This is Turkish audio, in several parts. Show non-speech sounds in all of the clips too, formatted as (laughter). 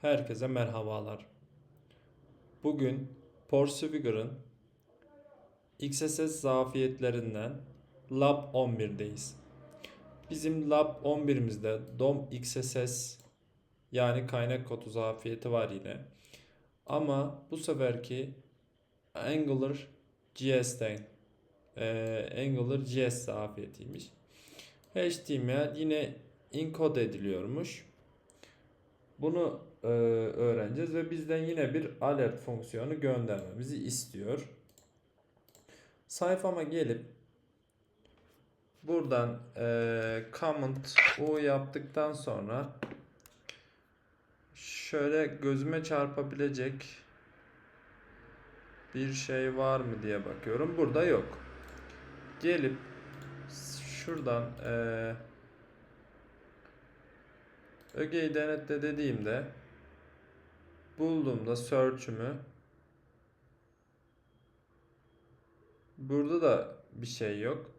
Herkese merhabalar. Bugün Porsiviger'ın XSS zafiyetlerinden Lab 11'deyiz. Bizim Lab 11'imizde DOM XSS yani kaynak kodu zafiyeti var yine. Ama bu seferki Angular JS'den eee Angular JS zafiyetiymiş. HTML yine encode ediliyormuş. Bunu e, öğreneceğiz ve bizden yine bir alert fonksiyonu göndermemizi istiyor. Sayfama gelip buradan e, comment u yaptıktan sonra şöyle gözüme çarpabilecek bir şey var mı diye bakıyorum. Burada yok. Gelip şuradan eee ögeyi denetle dediğimde bulduğumda search'ümü burada da bir şey yok.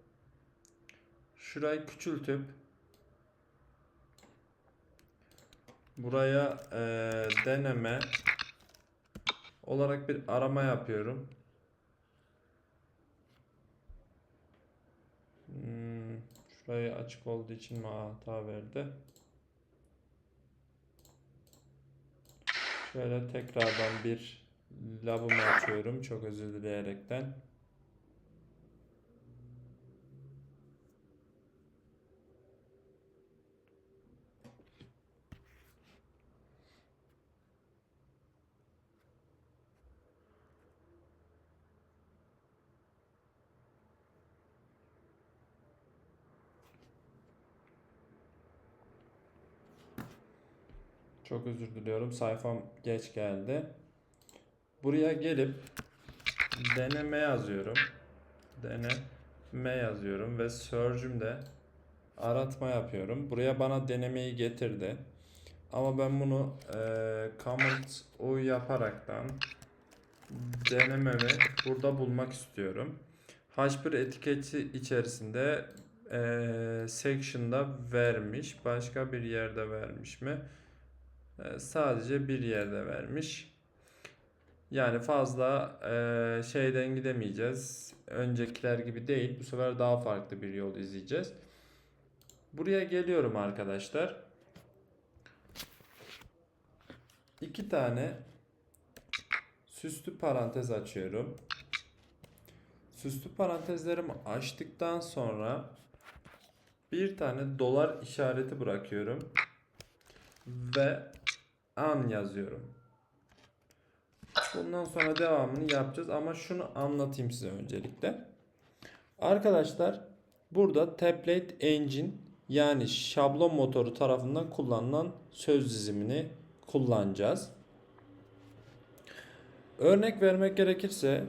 Şurayı küçültüp buraya eee, deneme olarak bir arama yapıyorum. Hmm, şurayı açık olduğu için mi hata verdi? Şöyle tekrardan bir labımı açıyorum. Çok özür dileyerekten. Çok özür diliyorum. Sayfam geç geldi. Buraya gelip deneme yazıyorum. Deneme yazıyorum ve search'ümde aratma yapıyorum. Buraya bana denemeyi getirdi. Ama ben bunu eee comment u yaparaktan denememi burada bulmak istiyorum. H1 etiketi içerisinde eee section'da vermiş. Başka bir yerde vermiş mi? Eee, sadece bir yerde vermiş. Yani fazla eee, şeyden gidemeyeceğiz. Öncekiler gibi değil. Bu sefer daha farklı bir yol izleyeceğiz. Buraya geliyorum arkadaşlar. İki tane süslü parantez açıyorum. Süslü parantezlerimi açtıktan sonra bir tane dolar işareti bırakıyorum ve an yazıyorum. Bundan sonra devamını yapacağız ama şunu anlatayım size öncelikle. Arkadaşlar burada template engine yani şablon motoru tarafından kullanılan söz dizimini kullanacağız. Örnek vermek gerekirse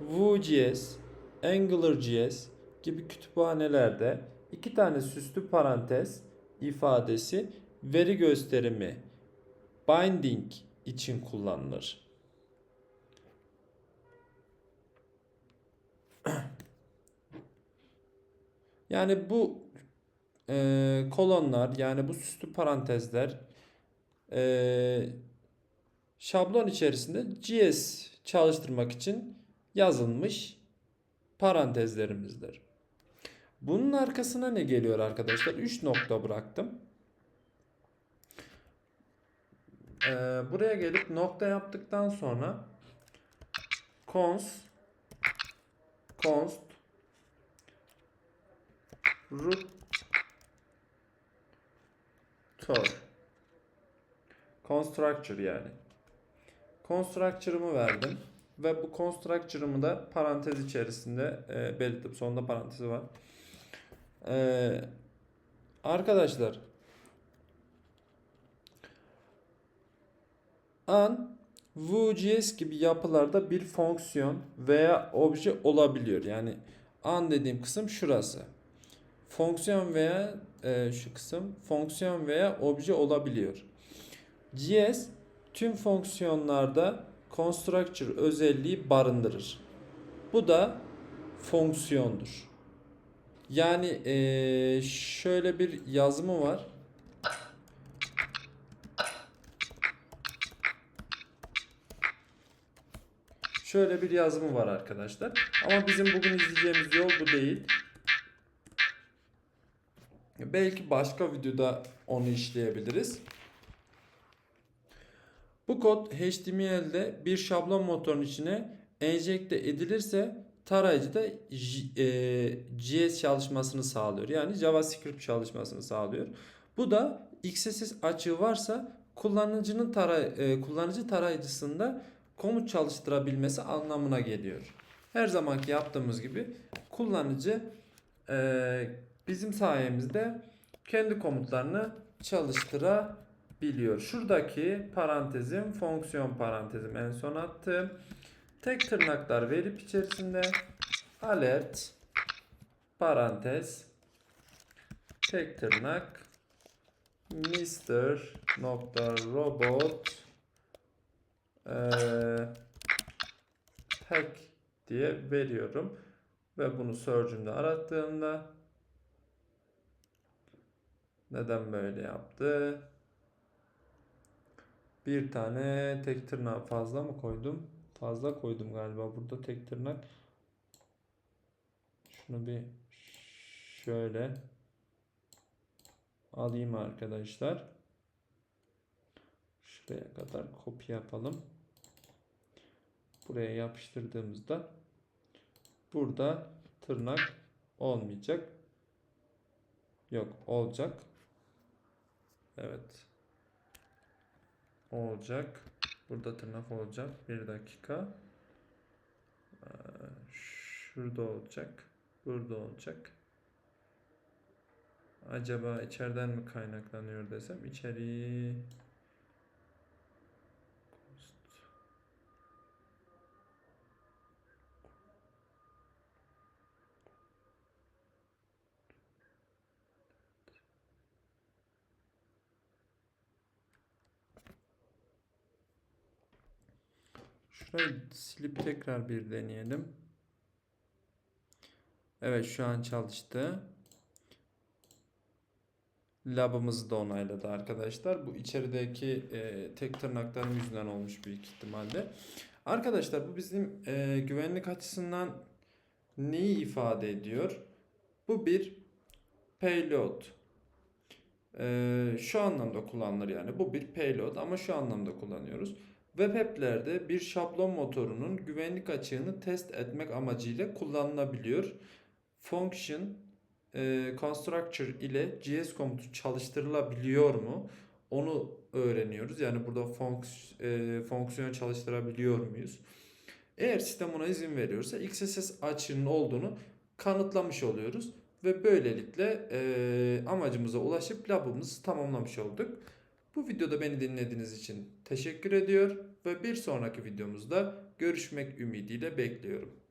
Vue.js, AngularJS gibi kütüphanelerde iki tane süslü parantez ifadesi veri gösterimi binding için kullanılır. (clears throat) Yani bu e, kolonlar yani bu süslü parantezler e, şablon içerisinde JS çalıştırmak için yazılmış parantezlerimizdir. Bunun arkasına ne geliyor arkadaşlar? 3 nokta bıraktım. Ee, buraya gelip nokta yaptıktan sonra cons const tor constructor yani. Constructor'ımı verdim ve bu constructor'ımı da parantez içerisinde e, belirttim. Sonunda parantezi var. Ee, arkadaşlar an Vue.js gibi yapılarda bir fonksiyon veya obje olabiliyor. Yani an dediğim kısım şurası. Fonksiyon veya e, şu kısım fonksiyon veya obje olabiliyor. JS tüm fonksiyonlarda constructor özelliği barındırır. Bu da fonksiyondur. Yani e, şöyle bir yazımı var. Şöyle bir yazımı var arkadaşlar. Ama bizim bugün izleyeceğimiz yol bu değil. Belki başka videoda onu işleyebiliriz. Bu kod HTML'de bir şablon motorun içine enjekte edilirse tarayıcıda J- e, JS çalışmasını sağlıyor. Yani JavaScript çalışmasını sağlıyor. Bu da XSS açığı varsa kullanıcının tara e, kullanıcı tarayıcısında komut çalıştırabilmesi anlamına geliyor. Her zamanki yaptığımız gibi kullanıcı e, bizim sayemizde kendi komutlarını çalıştırabiliyor. Şuradaki parantezim fonksiyon parantezim en son attım. Tek tırnaklar verip içerisinde alert parantez tek tırnak Mr. nokta robot eee tek diye veriyorum ve bunu search'ümde arattığımda neden böyle yaptı? Bir tane tek tırnak fazla mı koydum? Fazla koydum galiba. Burada tek tırnak. Şunu bir şöyle alayım arkadaşlar. Şuraya kadar kopya yapalım. Buraya yapıştırdığımızda burada tırnak olmayacak. Yok olacak. Evet. Olacak. Burada tırnak olacak. Bir dakika. Ee, Şurada olacak. Burada olacak. Acaba içeriden mi kaynaklanıyor desem içeriği Şurayı silip tekrar bir deneyelim. Evet şu an çalıştı. Labımızı da onayladı arkadaşlar. Bu içerideki e, tek tırnakların yüzünden olmuş büyük ihtimalle. Arkadaşlar bu bizim e, güvenlik açısından neyi ifade ediyor? Bu bir payload. E, şu anlamda kullanılır yani. Bu bir payload ama şu anlamda kullanıyoruz. Web app'lerde bir şablon motorunun güvenlik açığını test etmek amacıyla kullanılabiliyor. Function e, constructor ile JS komutu çalıştırılabiliyor mu? Onu öğreniyoruz. Yani burada fonks, e, fonksiyon çalıştırabiliyor muyuz? Eğer sistem ona izin veriyorsa XSS açığının olduğunu kanıtlamış oluyoruz. Ve böylelikle e, amacımıza ulaşıp labımızı tamamlamış olduk. Bu videoda beni dinlediğiniz için teşekkür ediyor ve bir sonraki videomuzda görüşmek ümidiyle bekliyorum.